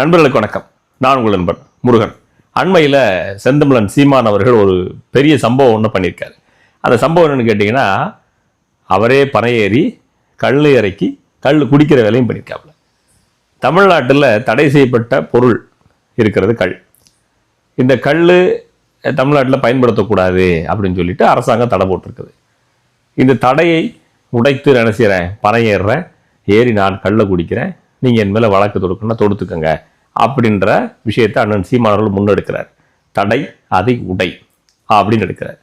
நண்பர்களுக்கு வணக்கம். நான் உங்கள் நண்பன் முருகன். அண்மையில் செந்தமிழன் சீமான் அவர்கள் ஒரு பெரிய சம்பவம் ஒன்று பண்ணியிருக்காரு. அந்த சம்பவம் என்னன்னு கேட்டிங்கன்னா அவரே பனையேறி கல் இறக்கி கல் குடிக்கிற வேலையும் பண்ணியிருக்காப்புல. தமிழ்நாட்டில் தடை செய்யப்பட்ட பொருள் இருக்கிறது கல். இந்த கல் தமிழ்நாட்டில் பயன்படுத்தக்கூடாது அப்படின்னு சொல்லிட்டு அரசாங்கம் தடை போட்டிருக்குது. இந்த தடையை உடைத்து நினைச்சிறேன் செய்கிறேன் பனை ஏறுறேன் ஏறி நான் கல்லை குடிக்கிறேன். நீங்கள் என் மேலே வழக்கு தொடுக்கணும்னா தொடுத்துக்கங்க. அப்படின்ற விஷயத்தை அண்ணன் சீமானவர்கள் முன்னெடுக்கிறார். தடை அதை உடை அப்படின்னு எடுக்கிறார்.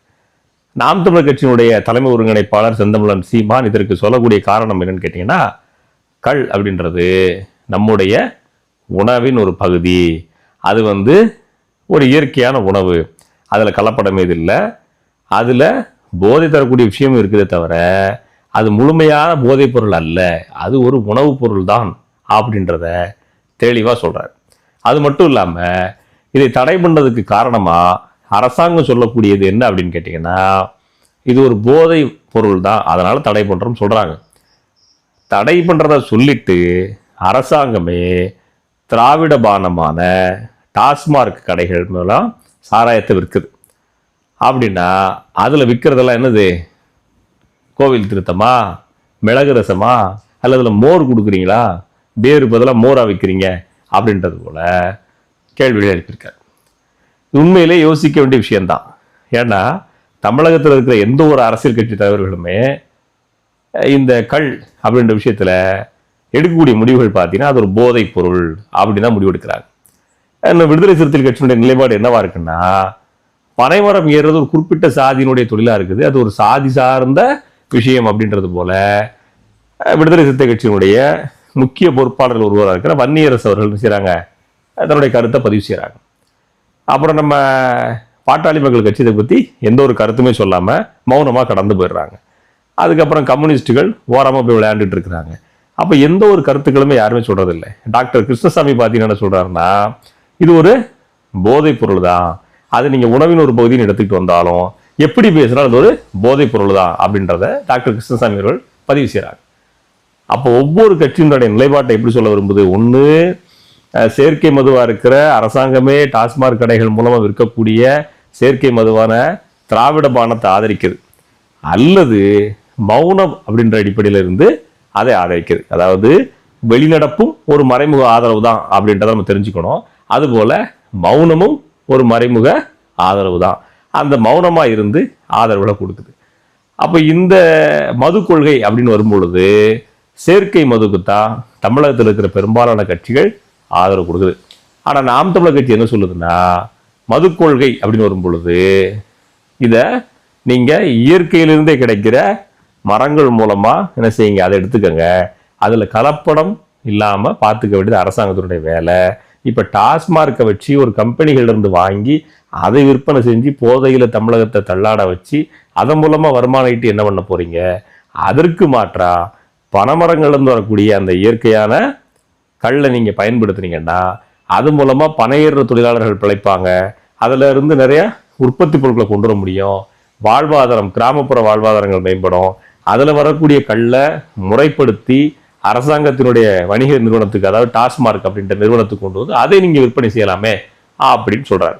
நாம் தமிழர் கட்சியினுடைய தலைமை ஒருங்கிணைப்பாளர் செந்தமிழன் சீமான் இதற்கு சொல்லக்கூடிய காரணம் என்னன்னு கேட்டிங்கன்னா கள் அப்படின்றது நம்முடைய உணவின் ஒரு பகுதி. அது வந்து ஒரு இயற்கையான உணவு. அதில் கலப்படம் இல்லை. அதில் போதை தரக்கூடிய விஷயம் இருக்குதே தவிர அது முழுமையான போதைப் பொருள் அல்ல. அது ஒரு உணவுப் பொருள் தான் அப்படின்றத தெளிவாக சொல்கிறார் அது மட்டும் இல்லாமல் இதை தடை பண்ணுறதுக்கு காரணமாக அரசாங்கம் சொல்லக்கூடியது என்ன அப்படின்னு கேட்டிங்கன்னா இது ஒரு போதை பொருள் தான் அதனால் தடை பண்ணுறோம்னு சொல்கிறாங்க தடை பண்ணுறத சொல்லிட்டு அரசாங்கமே திராவிட பானமான டாஸ்மார்க் கடைகள் மூலம் சாராயத்தை விற்குது. அப்படின்னா அதில் விற்கிறதெல்லாம் என்னது? கோவில் திருத்தமா? மிளகு ரசமா? அல்லது மோர் கொடுக்குறீங்களா? பேரு பதிலாக மோராக விற்கிறீங்க அப்படின்றது போல கேள்விகள் எழுப்பியிருக்கார் உண்மையிலே யோசிக்க வேண்டிய விஷயம்தான். ஏன்னா தமிழகத்தில் இருக்கிற எந்த ஒரு அரசியல் கட்சி தலைவர்களுமே இந்த கள் அப்படின்ற விஷயத்தில் எடுக்கக்கூடிய முடிவுகள் பார்த்தீங்கன்னா அது ஒரு போதைப் பொருள் அப்படின்னு தான் முடிவெடுக்கிறாங்க. இன்னும் விடுதலை சிறுத்தைகள் கட்சியினுடைய நிலைப்பாடு என்னவா இருக்குன்னா பனைமரம் ஏறுறது ஒரு குறிப்பிட்ட சாதியினுடைய தொழிலாக இருக்குது. அது ஒரு சாதி சார்ந்த விஷயம் அப்படின்றது போல விடுதலை சிறுத்தை கட்சியினுடைய முக்கிய பொறுப்பாளர்கள் ஒருவராக இருக்கிற வன்னியரசு அவர்கள் செய்கிறாங்க தன்னுடைய கருத்தை பதிவு செய்கிறாங்க அப்புறம் நம்ம பாட்டாளி மக்கள் கட்சி இதை பற்றி எந்த ஒரு கருத்துமே சொல்லாமல் மௌனமாக கடந்து போயிடுறாங்க. அதுக்கப்புறம் கம்யூனிஸ்ட்டுகள் ஓரமாக போய் விளையாண்டுட்டு இருக்கிறாங்க. அப்போ எந்த ஒரு கருத்துக்களுமே யாருமே சொல்றதில்ல. டாக்டர் கிருஷ்ணசாமி பார்த்தீங்கன்னா என்ன சொல்கிறாருன்னா இது ஒரு போதைப் பொருள் தான். அது நீங்கள் உணவின் ஒரு பகுதின்னு எடுத்துக்கிட்டு வந்தாலும் எப்படி பேசுனாலும் அது ஒரு போதைப் பொருள் தான் அப்படின்றத டாக்டர் கிருஷ்ணசாமி அவர்கள் பதிவு செய்கிறாங்க அப்போ ஒவ்வொரு கட்சியினுடைய நிலைப்பாட்டை எப்படி சொல்ல விரும்புது? ஒன்று செயற்கை மதுவாக இருக்கிற அரசாங்கமே டாஸ்மாக் கடைகள் மூலமாக விற்கக்கூடிய செயற்கை மதுவான திராவிட பானத்தை ஆதரிக்குது. அல்லது மௌனம் அப்படின்ற அடிப்படையில் இருந்து அதை ஆதரிக்குது. அதாவது வெளிநடப்பும் ஒரு மறைமுக ஆதரவு தான் அப்படின்றத நம்ம தெரிஞ்சுக்கணும். அதுபோல் மௌனமும் ஒரு மறைமுக ஆதரவு தான். அந்த மௌனமாக இருந்து ஆதரவுகளை கொடுக்குது. அப்போ இந்த மது கொள்கை அப்படின்னு வரும்பொழுது சேர்க்கை மதுக்கு தான் தமிழகத்தில் இருக்கிற பெரும்பாலான கட்சிகள் ஆதரவு கொடுக்குது. ஆனால் நாம் தமிழர் கட்சி என்ன சொல்லுதுன்னா மது கொள்கை அப்படின்னு வரும் பொழுது இதை நீங்கள் இயற்கையிலிருந்தே கிடைக்கிற மரங்கள் மூலமாக என்ன செய்யுங்க? அதை எடுத்துக்கோங்க. அதில் கலப்படம் இல்லாமல் பார்த்துக்க வேண்டியது அரசாங்கத்தினுடைய வேலை. இப்போ டாஸ்மார்க்கை வச்சு ஒரு கம்பெனிகளிலிருந்து வாங்கி அதை விற்பனை செஞ்சு போதையில் தமிழகத்தை தள்ளாட வச்சு அதன் மூலமாக வருமானம் ஈட்டு என்ன பண்ண போகிறீங்க அதற்கு மாற்றா பனைமரங்கள்லேருந்து வரக்கூடிய அந்த இயற்கையான கல்லை நீங்கள் பயன்படுத்துனீங்கன்னா அது மூலமாக பனையேற தொழிலாளர்கள் பிழைப்பாங்க. அதில் இருந்து நிறைய உற்பத்தி பொருட்களை கொண்டு வர முடியும். வாழ்வாதாரம் கிராமப்புற வாழ்வாதாரங்கள் மேம்படும். அதில் வரக்கூடிய கல்லை முறைப்படுத்தி அரசாங்கத்தினுடைய வணிக நிறுவனத்துக்கு அதாவது டாஸ்மார்க் அப்படின்ற நிறுவனத்துக்கு கொண்டு வந்து அதை நீங்கள் விற்பனை செய்யலாமே அப்படின்னு சொல்கிறார்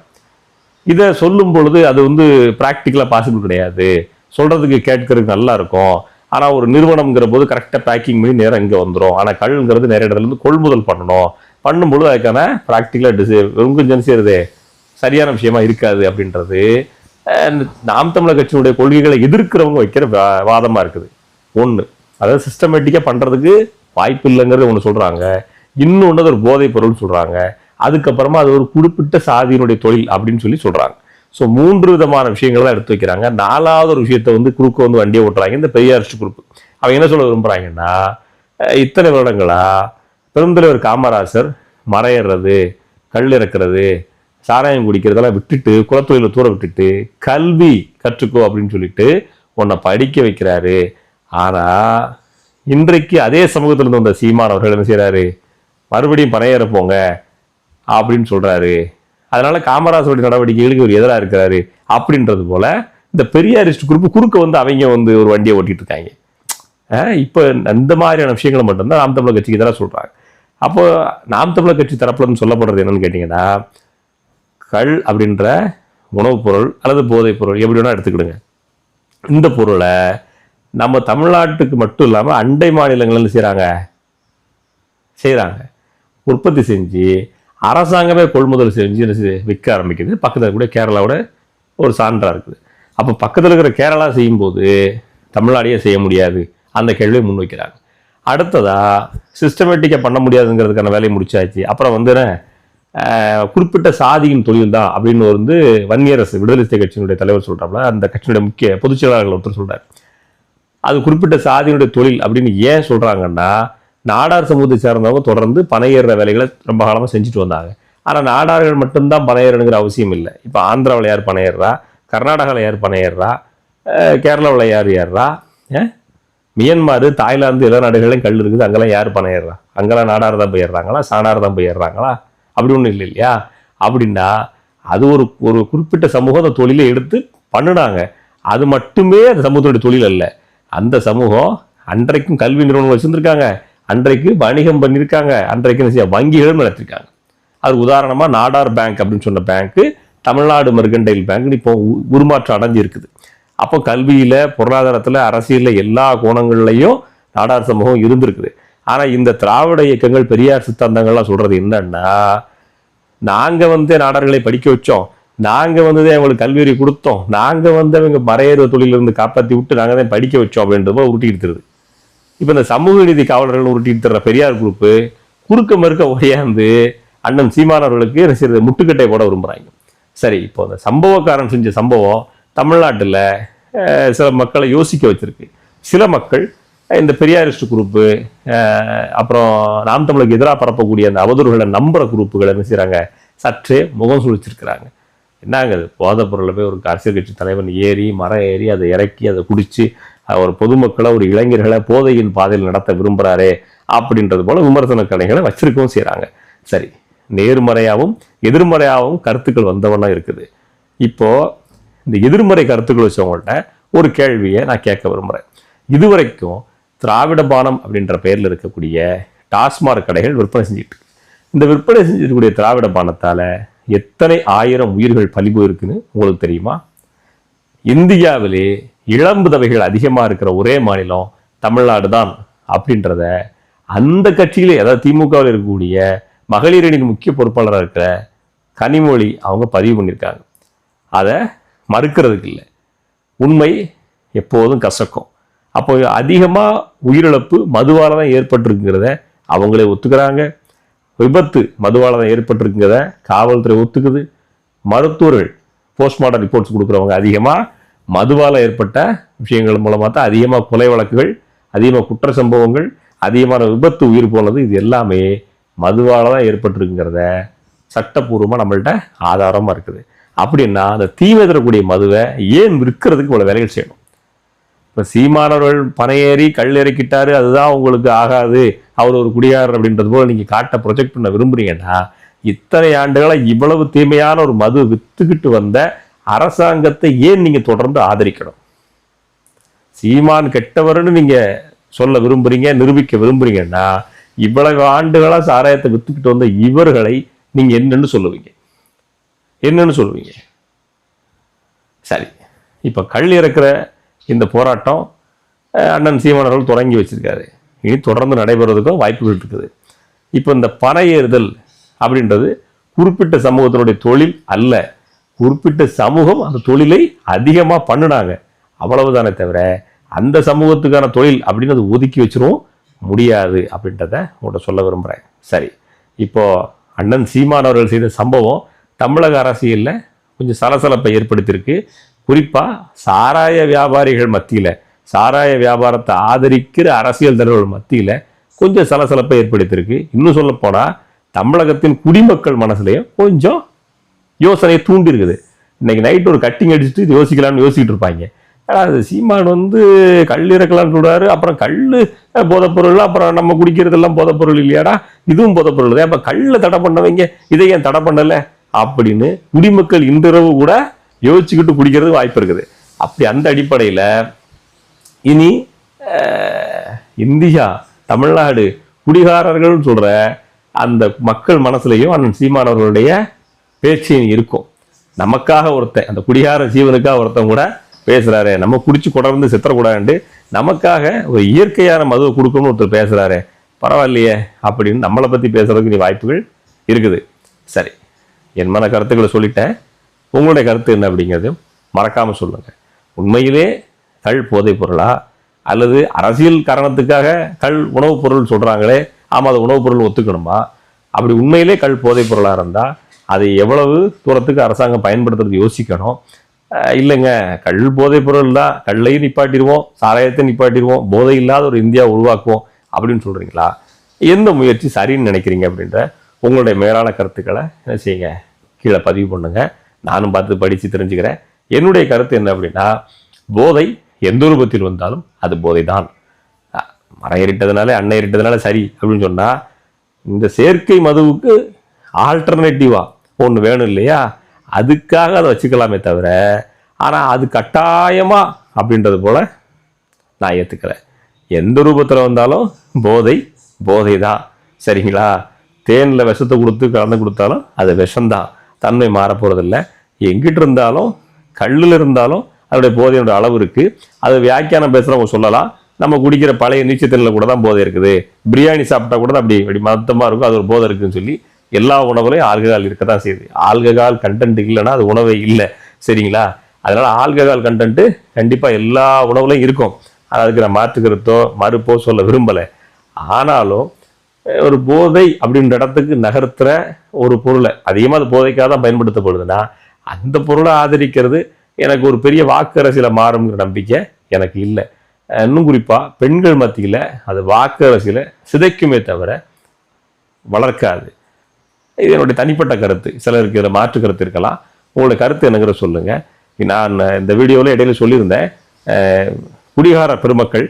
இதை சொல்லும் பொழுது அது வந்து ப்ராக்டிக்கலாக பாசிபிள் கிடையாது. சொல்கிறதுக்கு கேட்கறதுக்கு நல்லா இருக்கும். ஆனால் ஒரு நிறுவனம்ங்கிற போது கரெக்டாக பேக்கிங் பண்ணி நேரம் இங்கே வந்துடும் ஆனால் கல்ங்கிறது நிறைய இடத்துலேருந்து கொள்முதல் பண்ணணும். பண்ணும்பொழுது அதுக்கான ப்ராக்டிக்கலாக டிசை கொஞ்சம் செய்யறது சரியான விஷயமா இருக்காது அப்படின்றது. நாம் தமிழர் கட்சியினுடைய கொள்கைகளை எதிர்க்கிறவங்க வைக்கிற வாதமாக இருக்குது. ஒன்று அதாவது சிஸ்டமேட்டிக்காக பண்ணுறதுக்கு வாய்ப்பு இல்லைங்கிறது ஒன்று சொல்கிறாங்க இன்னொன்று அது ஒரு போதைப் பொருள் சொல்கிறாங்க அதுக்கப்புறமா அது ஒரு குறிப்பிட்ட சாதியினுடைய தொழில் அப்படின்னு சொல்லி சொல்கிறாங்க ஸோ மூன்று விதமான விஷயங்கள் தான் எடுத்து வைக்கிறாங்க. நாலாவது ஒரு விஷயத்தை வந்து குறுக்க வந்து வண்டியை ஓட்டுறாங்க. இந்த பெரியாரிஸ்ட் குரூப் அவங்க என்ன சொல்ல விரும்புகிறாங்கன்னா இத்தனை வருடங்களா பெருந்தலைவர் காமராசர் மறையிறது கல் இறக்குறது சாராயம் குடிக்கிறதெல்லாம் விட்டுட்டு குலத்தொழில தூர விட்டுட்டு கல்வி கற்றுக்கோ அப்படின்னு சொல்லிட்டு உன்னை படிக்க வைக்கிறாரு. ஆனால் இன்றைக்கு அதே சமூகத்திலிருந்து வந்த சீமான் அவர்கள் என்ன செய்கிறாரு மறுபடியும் பணையேற போங்க அப்படின்னு சொல்கிறாரு அதனால காமராஜருடைய நடவடிக்கைகளுக்கு ஒரு எதிராக இருக்கிறாரு அப்படின்றது போல இந்த பெரியாரிஸ்ட் குரூப் குறுக்க வந்து அவங்க வந்து ஒரு வண்டியை ஓட்டிட்டு இருக்காங்க. இப்போ அந்த இந்த மாதிரியான விஷயங்களை மட்டும்தான் நாம் தமிழர் கட்சிக்கு எதிராக சொல்கிறாங்க அப்போ நாம் தமிழர் கட்சி தரப்புலன்னு சொல்லப்படுறது என்னன்னு கேட்டிங்கன்னா கள் அப்படின்ற உணவுப் பொருள் அல்லது போதைப் பொருள் எப்படி வேணால் எடுத்துக்கிடுங்க. இந்த பொருளை நம்ம தமிழ்நாட்டுக்கு மட்டும் இல்லாமல் அண்டை மாநிலங்கள்னு செய்கிறாங்க செய்கிறாங்க உற்பத்தி செஞ்சு அரசாங்கமே கொள்முதல் செஞ்சு என்ன விற்க ஆரம்பிக்குது. பக்கத்தில் கூட கேரளாவோட ஒரு சான்றாக இருக்குது. அப்போ பக்கத்தில் இருக்கிற கேரளா செய்யும்போது தமிழ்நாடையே செய்ய முடியாது. அந்த கேள்வியை முன்வைக்கிறாங்க அடுத்ததாக சிஸ்டமேட்டிக்காக பண்ண முடியாதுங்கிறதுக்கான வேலையை முடிச்சாச்சு. அப்புறம் வந்து குறிப்பிட்ட சாதியின் தொழில் தான் அப்படின்னு வந்து வன்னியரசு விடுதலை சிறுத்தை கட்சியினுடைய தலைவர் சொல்கிறாப்புல அந்த கட்சியினுடைய முக்கிய பொதுச் செயலாளர்கள் ஒருத்தர் சொல்கிறார் அது குறிப்பிட்ட சாதியினுடைய தொழில் அப்படின்னு ஏன் சொல்கிறாங்கன்னா நாடார் சமூகத்தை சேர்ந்தவங்க தொடர்ந்து பனையேறுற வேலைகளை ரொம்ப காலமாக செஞ்சுட்டு வந்தாங்க. ஆனால் நாடார்கள் மட்டும்தான் பனையேறணுங்கிற அவசியம் இல்லை. இப்போ ஆந்திராவில் யார் பனையேறா கர்நாடகாவில் யார் பனையேறா கேரளாவில் யார் ஏறுறா? ஏன் மியன்மார் தாய்லாந்து எல்லா நாடுகளையும் கல் இருக்குது. அங்கெல்லாம் யார் பனையேறா அங்கெல்லாம் நாடார் தான் போயிடுறாங்களா சாணார் தான் போயிடுறாங்களா அப்படி ஒன்றும் இல்லை இல்லையா? அப்படின்னா அது ஒரு ஒரு குறிப்பிட்ட சமூகம் அந்த தொழிலை எடுத்து பண்ணினாங்க. அது மட்டுமே அந்த சமூகத்தினுடைய தொழில் அல்ல. அந்த சமூகம் அன்றைக்கும் கல்வி நிறுவனம் வச்சுருந்துருக்காங்க. அன்றைக்கு வணிகம் பண்ணியிருக்காங்க அன்றைக்கு என்ன செய்ய வங்கிகளும் நடத்திருக்காங்க அது உதாரணமாக நாடார் பேங்க் அப்படின்னு சொன்ன பேங்க்கு தமிழ்நாடு மெர்கண்டைல் பேங்க் இப்போ உ- உருமாற்றம் அடைஞ்சு இருக்குது அப்போ கல்வியில் பொருளாதாரத்தில் அரசியலில் எல்லா கோணங்கள்லையும் நாடார் சமூகம் இருந்திருக்குது. ஆனால் இந்த திராவிட இயக்கங்கள் பெரியார் சித்தாந்தங்கள்லாம் சொல்கிறது என்னன்னா நாங்கள் வந்து நாடார்களை படிக்க வச்சோம். நாங்கள் வந்து அவங்களுக்கு கல்வி அறிவு கொடுத்தோம். நாங்கள் வந்து அவங்க மறையேறுவ தொழிலிருந்து காப்பாற்றி விட்டு நாங்கள் தான் படிக்க வச்சோம் அப்படின்றத உருட்டி எடுத்துருது இப்போ இந்த சமூக நீதி காவலர்கள் உருட்டிட்டு தர்ற பெரியார் குரூப்பு குறுக்க மறுக்க உடையாந்து அண்ணன் சீமானவர்களுக்கு என்ன முட்டுக்கட்டை போட விரும்புகிறாங்க சரி இப்போ அந்த சம்பவக்காரன் செஞ்ச சம்பவம் தமிழ்நாட்டில் சில மக்களை யோசிக்க வச்சிருக்கு. சில மக்கள் இந்த பெரியாரிஸ்ட் குரூப்பு அப்புறம் நாம் தமிழுக்கு எதிராக பரப்பக்கூடிய அந்த அவதூறுகளை நம்புற குரூப்புகளை என்ன செய்கிறாங்க சற்றே முகம் சுழிச்சிருக்கிறாங்க. என்னங்க அது போதைப் பொருளை போய் ஒரு அரசியல் கட்சி தலைவன் ஏறி மரம் ஏறி அதை இறக்கி அதை குடித்து ஒரு பொதுமக்களை ஒரு இளைஞர்களை போதையின் பாதையில் நடத்த விரும்புகிறாரே அப்படின்றது போல விமர்சன கலைகளை வச்சிருக்கவும் செய்கிறாங்க சரி நேர்மறையாகவும் எதிர்மறையாகவும் கருத்துக்கள் வந்தவண்ணா இருக்குது. இப்போ இந்த எதிர்மறை கருத்துக்கள் வச்சவங்கள்ட்ட ஒரு கேள்வியை நான் கேட்க விரும்புகிறேன் இதுவரைக்கும் திராவிட பானம் அப்படின்ற பெயரில் இருக்கக்கூடிய டாஸ்மாக் கடைகள் விற்பனை செஞ்சுட்டு இந்த விற்பனை செஞ்சிருக்கக்கூடிய திராவிட பானத்தால் எத்தனை ஆயிரம் உயிர்கள் பலி போயிருக்குன்னு உங்களுக்கு தெரியுமா? இந்தியாவிலே இளம்புதவைகள் அதிகமாக இருக்கிற ஒரே மாநிலம் தமிழ்நாடு தான் அப்படின்றத அந்த கட்சியிலே அதாவது திமுகவில் இருக்கக்கூடிய மகளிரணியின் முக்கிய பொறுப்பாளராக இருக்கிற கனிமொழி அவங்க பதிவு பண்ணியிருக்காங்க. அதை மறுக்கிறதுக்கு இல்லை. உண்மை எப்போதும் கசக்கும். அப்போ அதிகமாக உயிரிழப்பு மதுவால் தான் ஏற்பட்டிருக்குங்கிறத அவங்களே ஒத்துக்கிறாங்க. விபத்து மதுவால் தான் ஏற்பட்டிருக்குங்கிறத காவல்துறை ஒத்துக்குது. மருத்துவர்கள் போஸ்ட்மார்ட்டம் ரிப்போர்ட்ஸ் கொடுக்குறவங்க அதிகமாக மதுவால் ஏற்பட்ட விஷயங்கள் மூலமாக தான் அதிகமாக கொலை வழக்குகள் அதிகமாக குற்ற சம்பவங்கள் அதிகமான விபத்து உயிர் போனது இது எல்லாமே மதுவால் தான் ஏற்பட்டிருக்குங்கிறத சட்டப்பூர்வமாக நம்மள்கிட்ட ஆதாரமாக இருக்குது. அப்படின்னா அந்த தீமை தரக்கூடிய மதுவை ஏன் விற்கிறதுக்கு இவ்வளோ வேலைகள் செய்யணும்? இப்போ சீமானவர்கள் பனையேறி கல் இறக்கிட்டாரு அதுதான் உங்களுக்கு ஆகாது. அவர் ஒரு குடியாரர் அப்படின்றது போல் நீங்கள் காட்ட ப்ரொஜெக்ட் பண்ண விரும்புகிறீங்கன்னா இத்தனை ஆண்டுகளாக இவ்வளவு தீமையான ஒரு மது வித்துக்கிட்டு வந்த அரசாங்கத்தை ஏன் நீங்க தொடர்ந்து ஆதரிக்கணும்? சீமான் கெட்டவர்னு நீங்க சொல்ல விரும்புறீங்க நிரூபிக்க விரும்புறீங்கன்னா இவ்வளவு ஆண்டுகளாக சாராயத்தை வித்துக்கிட்டு வந்த இவர்களை நீங்க என்னன்னு சொல்லுவீங்க. என்னன்னு சொல்லுவீங்க? சரி இப்போ கல் இறக்குற இந்த போராட்டம் அண்ணன் சீமான் அவர்கள் தொடங்கி வச்சிருக்காரு. இனி தொடர்ந்து நடைபெறுவதற்கும் வாய்ப்புகள் இருக்குது. இப்போ இந்த பனை ஏறுதல் அப்படின்றது குறிப்பிட்ட சமூகத்தினுடைய தொழில் அல்ல. குறிப்பிட்ட சமூகம் அந்த தொழிலை அதிகமாக பண்ணுனாங்க. அவ்வளவுதானே தவிர அந்த சமூகத்துக்கான தொழில் அப்படின்னு அது ஒதுக்கி வச்சிரும். முடியாது அப்படின்றத உங்கள்கிட்ட சொல்ல விரும்புகிறேன் சரி இப்போ அண்ணன் சீமான் அவர்கள் செய்த சம்பவம் தமிழக அரசியலில் கொஞ்சம் சலசலப்பை ஏற்படுத்தியிருக்கு. குறிப்பாக சாராய வியாபாரிகள் மத்தியில் சாராய வியாபாரத்தை ஆதரிக்கிற அரசியல் தலைவர்கள் மத்தியில் கொஞ்சம் சலசலப்பை ஏற்படுத்தியிருக்கு. இன்னும் சொல்லப்போனால் தமிழகத்தின் குடிமக்கள் மனசுலையும் கொஞ்சம் யோசனையை தூண்டி இருக்குது இன்னைக்கு நைட் ஒரு கட்டிங் அடிச்சுட்டு இது யோசிக்கலாம்னு யோசிக்கிட்டு இருப்பாங்க. ஏன்னா அது சீமான் வந்து கல் இறக்கலாம்னு சொல்கிறாரு அப்புறம் கல் போதைப்பொருள் அப்புறம் நம்ம குடிக்கிறதெல்லாம் போதைப்பொருள் இல்லையாடா? இதுவும் போதைப்பொருள் தான். அப்போ கல்லில் தடை பண்ணவங்க இதை ஏன் தடை பண்ணலை? அப்படின்னு குடிமக்கள் இன்றிரவு கூட யோசிச்சுக்கிட்டு குடிக்கிறது வாய்ப்பு இருக்குது. அப்படி அந்த அடிப்படையில் இனி இந்தியா தமிழ்நாடு குடிகாரர்கள் சொல்கிற அந்த மக்கள் மனசுலையும் அண்ணன் சீமானவர்களுடைய பேச்சு இருக்கும். நமக்காக ஒருத்தன் அந்த குடிகார ஜீவனுக்காக ஒருத்தன் கூட பேசுகிறாரு நம்ம குடிச்சு கொடர்ந்து சித்திரக்கூடாது நமக்காக ஒரு இயற்கையான மதுவை கொடுக்கணும்னு ஒருத்தர் பேசுகிறாரு பரவாயில்லையே அப்படின்னு நம்மளை பற்றி பேசுறதுக்கு நீ வாய்ப்புகள் இருக்குது. சரி என் மன கருத்துக்களை சொல்லிட்டேன். உங்களுடைய கருத்து என்ன அப்படிங்கிறது மறக்காமல் சொல்லுங்கள் உண்மையிலே கள் போதைப் பொருளா? அல்லது அரசியல் காரணத்துக்காக கள் உணவுப் பொருள் சொல்கிறாங்களே ஆமாம் அது உணவுப் பொருள் ஒத்துக்கணுமா? அப்படி உண்மையிலே கல் போதைப் பொருளாக இருந்தால் அதை எவ்வளவு தூரத்துக்கு அரசாங்கம் பயன்படுத்துறது யோசிக்கணும். இல்லைங்க கல் போதைப் பொருள் தான். கல்லையும் நிப்பாட்டிடுவோம் சாராயத்தை நிப்பாட்டிடுவோம் போதை இல்லாத ஒரு இந்தியா உருவாக்குவோம் அப்படின்னு சொல்கிறீங்களா எந்த முயற்சி சரின்னு நினைக்கிறீங்க அப்படின்ற உங்களுடைய மேலான கருத்துக்களை என்ன செய்யுங்க கீழே பதிவு பண்ணுங்க. நானும் பார்த்து படித்து தெரிஞ்சுக்கிறேன். என்னுடைய கருத்து என்ன அப்படின்னா போதை எந்த ரூபத்தில் வந்தாலும் அது போதை தான் மரம் ஏறிட்டதுனால அன்னை ஏறிட்டதுனால சரி அப்படின்னு சொன்னால் இந்த செயற்கை மதுவுக்கு ஆல்டர்னேட்டிவா ஒன்று வேணும் இல்லையா? அதுக்காக அதை வச்சுக்கலாமே தவிர ஆனால் அது கட்டாயமா அப்படின்றது போல நான் ஏற்றுக்கிறேன் எந்த ரூபத்தில் வந்தாலும் போதை போதை தான் சரிங்களா? தேனில் விஷத்தை கொடுத்து கலந்து கொடுத்தாலும் அது விஷம்தான். தன்மை மாறப்போகிறதில்ல எங்கிட்டு இருந்தாலும் கல்லில் இருந்தாலும் அதோடைய போதையோட அளவு இருக்குது அது வியாக்கியானம் பேசுகிறவங்க சொல்லலாம். நம்ம குடிக்கிற பழைய நீச்சத்தண்ணில் கூட தான் போதை இருக்குது. பிரியாணி சாப்பிட்டா கூட தான் அப்படி அப்படி மத்தமாக இருக்கும். அது ஒரு போதை இருக்குன்னு சொல்லி எல்லா உணவுலையும் ஆல்கஹால் இருக்க தான் செய்யுது. ஆல்கஹால் கண்டென்ட் இல்லைன்னா அது உணவே இல்லை. சரிங்களா? அதனால் ஆல்கஹால் கண்டென்ட்டு கண்டிப்பாக எல்லா உணவுலையும் இருக்கும். அதுக்கு நான் மாற்றுக்கிறதோ மறுப்போ சொல்ல விரும்பலை. ஆனாலும் ஒரு போதை அப்படின்ற இடத்துக்கு நகர்த்துற ஒரு பொருளை அதிகமாக அது போதைக்காக தான் பயன்படுத்தப்படுதுன்னா அந்த பொருளை ஆதரிக்கிறது எனக்கு ஒரு பெரிய வாக்கரசியில் மாறுங்கிற நம்பிக்கை எனக்கு இல்லை. இன்னும் குறிப்பாக பெண்கள் மத்தியில் அது வாக்கரசியில் சிதைக்குமே தவிர வளர்க்காது. இது என்னுடைய தனிப்பட்ட கருத்து. சிலருக்கு இதில் மாற்று கருத்து இருக்கலாம். உங்களுடைய கருத்து என்னங்கிற சொல்லுங்கள் நான் இந்த வீடியோவில் இடையில சொல்லியிருந்தேன். குடிகார பெருமக்கள்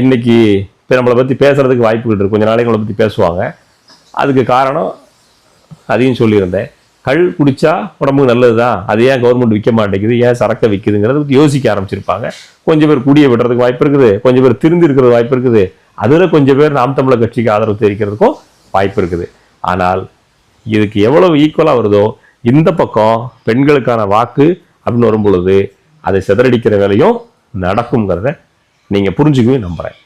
இன்றைக்கி இன்னைக்கு இப்போ நம்மளை பற்றி பேசுகிறதுக்கு வாய்ப்புகள் இருக்கு. கொஞ்சம் நாளைக்கு நம்மளை பற்றி பேசுவாங்க. அதுக்கு காரணம் அதையும் சொல்லியிருந்தேன். கள் குடிச்சா உடம்புக்கு நல்லது தான் அது ஏன் கவர்மெண்ட் விற்க மாட்டேங்குது. ஏன் சரக்கை விற்குதுங்கிறத யோசிக்க ஆரம்பிச்சிருப்பாங்க. கொஞ்சம் பேர் குடியை விடுறதுக்கு வாய்ப்பு இருக்குது. கொஞ்சம் பேர் திருந்தி இருக்கிறது வாய்ப்பு இருக்குது. அதில் கொஞ்சம் பேர் நாம் தமிழர் கட்சிக்கு ஆதரவு தெரிவிக்கிறதுக்கும் வாய்ப்பு இருக்குது. ஆனால் இதுக்கு எவ்வளவு ஈக்குவலாக வருதோ இந்த பக்கம் பெண்களுக்கான வாக்கு அப்படின்னு வரும் பொழுது அதை சிதறடிக்கிற வேலையும் நடக்குங்கிறத நீங்கள் புரிஞ்சுக்கவே நம்புகிறேன்